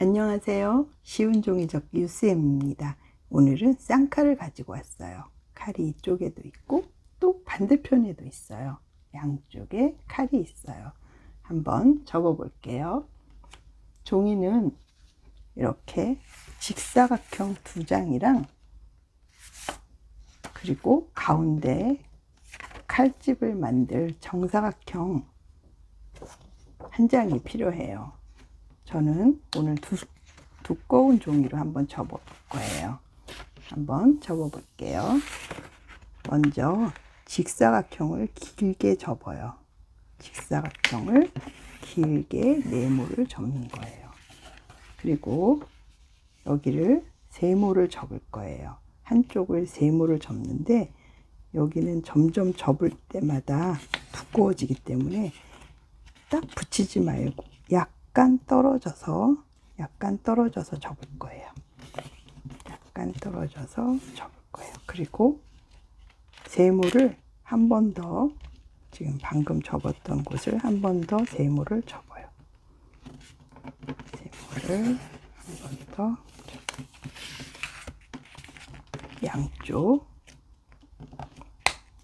안녕하세요. 쉬운 종이적 유쌤입니다. 오늘은 쌍칼을 가지고 왔어요. 칼이 이쪽에도 있고 또 반대편에도 있어요. 양쪽에 칼이 있어요. 한번 접어 볼게요. 종이는 이렇게 직사각형 두 장이랑 그리고 가운데 칼집을 만들 정사각형 한 장이 필요해요. 저는 오늘 두, 두꺼운 종이로 한번 접어 볼 거예요. 한번 접어 볼게요. 먼저 직사각형을 길게 접어요. 직사각형을 길게 네모를 접는 거예요. 그리고 여기를 세모를 접을 거예요. 한쪽을 세모를 접는데 여기는 점점 접을 때마다 두꺼워지기 때문에 딱 붙이지 말고 약 간 떨어져서 약간 떨어져서 접을 거예요. 약간 떨어져서 접을 거예요. 그리고 세모를 한 번 더 지금 방금 접었던 곳을 한 번 더 세모를 접어요. 세모를 한 번 더 양쪽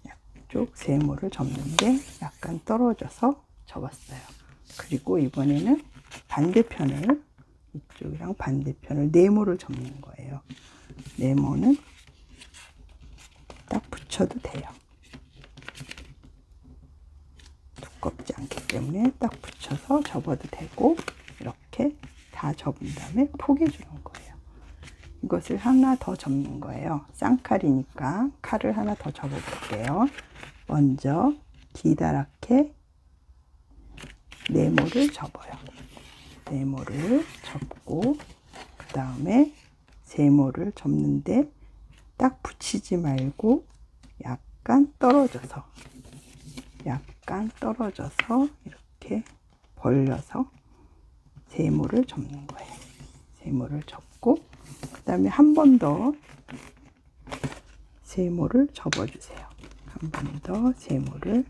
양쪽 세모를 접는데 약간 떨어져서 접었어요. 그리고 이번에는 반대편을 이쪽이랑 반대편을 네모를 접는 거예요. 네모는 딱 붙여도 돼요. 두껍지 않기 때문에 딱 붙여서 접어도 되고 이렇게 다 접은 다음에 포개 주는 거예요. 이것을 하나 더 접는 거예요. 쌍칼이니까 칼을 하나 더 접어 볼게요. 먼저 기다랗게 네모를 접어요. 네모를 접고 그 다음에 세모를 접는데 딱 붙이지 말고 약간 떨어져서 약간 떨어져서 이렇게 벌려서 세모를 접는 거예요. 세모를 접고 그 다음에 한 번 더 세모를 접어주세요. 한 번 더 세모를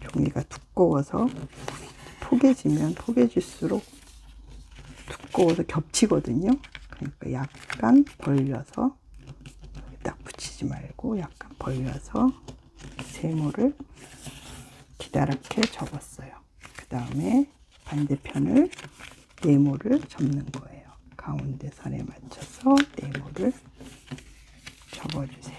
종이가 두 꺼워서 포개지면 포개질수록 두꺼워서 겹치거든요. 그러니까 약간 벌려서 딱 붙이지 말고 약간 벌려서 세모를 기다랗게 접었어요. 그 다음에 반대편을 네모를 접는 거예요. 가운데 선에 맞춰서 네모를 접어주세요.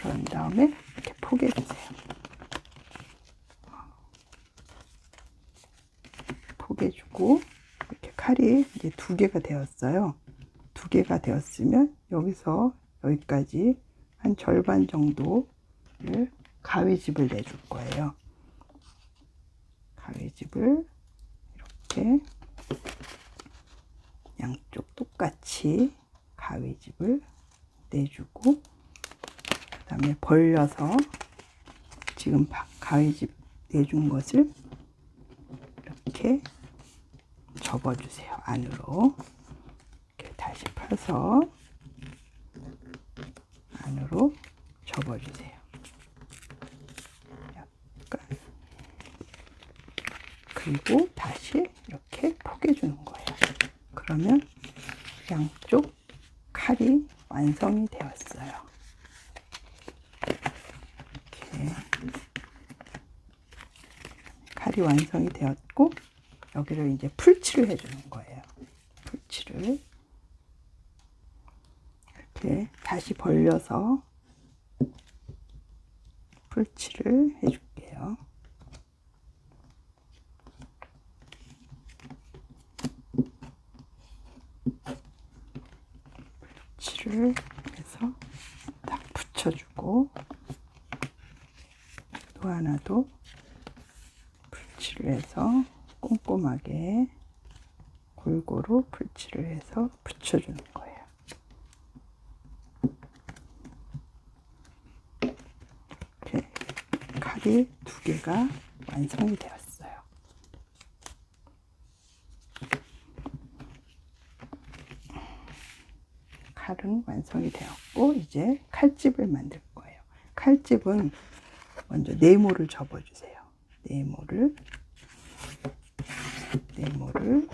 그런 다음에 이렇게 포개주세요. 포 개 주고 이렇게 칼이 이제 두 개가 되었어요. 두 개가 되었으면 여기서 여기까지 한 절반 정도를 가위집을 내줄 거예요. 가위집을 이렇게 양쪽 똑같이 가위집을 내주고 그 다음에 벌려서 지금 가위집 내준 것을 이렇게 접어주세요. 안으로. 이렇게 다시 펴서 안으로 접어주세요. 약간. 그리고 다시 이렇게 포개주는 거예요. 그러면 양쪽 칼이 완성이 되었어요. 이렇게. 칼이 완성이 되었고 여기를 이제 풀칠을 해주는 거예요. 풀칠을 이렇게 다시 벌려서 풀칠을 해줄게요. 풀칠을 해서 딱 붙여주고 또 하나 더 풀칠을 해서 꼼꼼하게 골고루 풀칠을 해서 붙여주는 거예요. 칼이 두 개가 완성이 되었어요. 칼은 완성이 되었고 이제 칼집을 만들 거예요. 칼집은 먼저 네모를 접어주세요. 네모를 네모를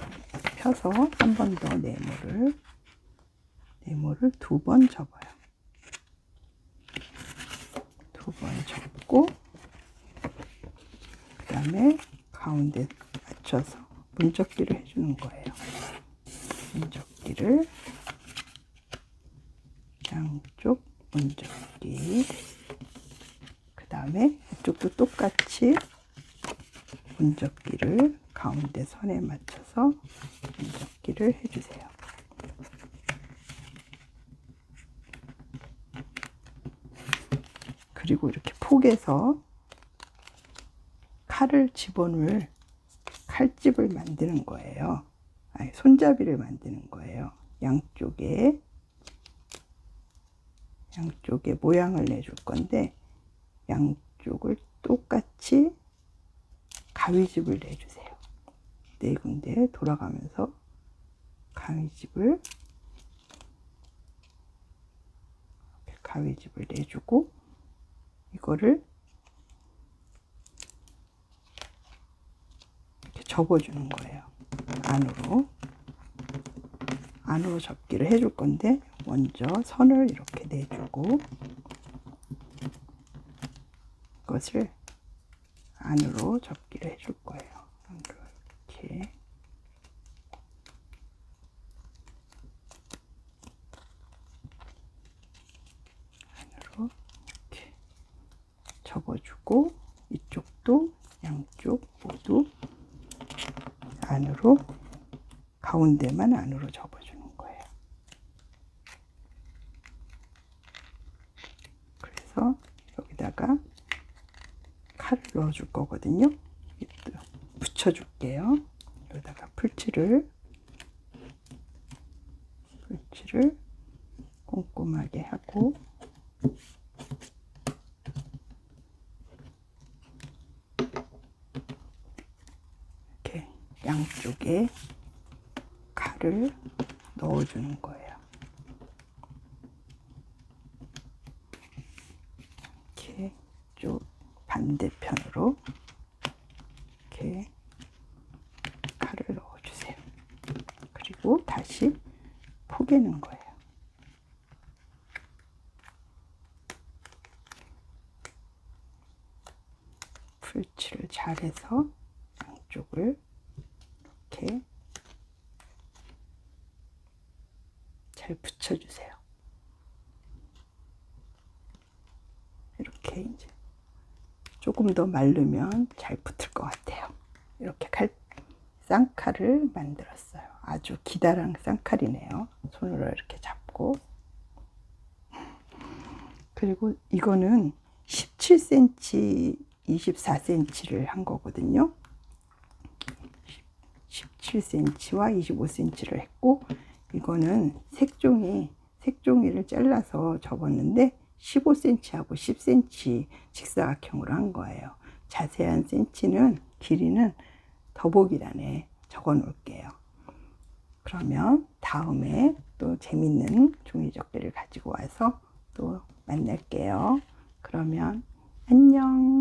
펴서 한 번 더 네모를 네모를 두 번 접어요. 두 번 접고 그 다음에 가운데 맞춰서 문접기를 해주는 거예요. 문접기를 양쪽 문접기 그 다음에 이쪽도 똑같이 문접기를 가운데 선에 맞춰서 문접기를 해주세요. 그리고 이렇게 폭에서 칼을 집어넣을 칼집을 만드는 거예요. 아니, 손잡이를 만드는 거예요. 양쪽에 양쪽에 모양을 내줄 건데 양쪽을 똑같이 가위집을 내주세요. 네 군데 돌아가면서 가위집을 가위집을 내주고 이거를 이렇게 접어주는 거예요. 안으로 안으로 접기를 해줄 건데 먼저 선을 이렇게 내주고 이것을 안으로 접기를 해줄 거예요. 이렇게 안으로 이렇게 접어주고 이쪽도 양쪽 모두 안으로 가운데만 안으로 접어주는 거예요. 그래서 여기다가 칼을 넣어줄 거거든요. 또 붙여줄게요. 여기다가 풀칠을 풀칠을 꼼꼼하게 하고 이렇게 양쪽에 칼을 넣어주는 거예요. 이렇게 쭉 반대편으로 이렇게 칼을 넣어주세요. 그리고 다시 포개는 거예요. 풀칠을 잘해서 양쪽을 이렇게 잘 붙여주세요. 이렇게 이제 조금 더 마르면 잘 붙을 것 같아요. 이렇게 칼, 쌍칼을 만들었어요. 아주 기다란 쌍칼이네요. 손으로 이렇게 잡고. 그리고 이거는 17cm, 24cm를 한 거거든요. 17cm와 25cm를 했고, 이거는 색종이, 색종이를 잘라서 접었는데, 15cm하고 10cm 직사각형으로 한 거예요. 자세한 센치는 길이는 더보기란에 적어 놓을게요. 그러면 다음에 또 재밌는 종이 접기를 가지고 와서 또 만날게요. 그러면 안녕.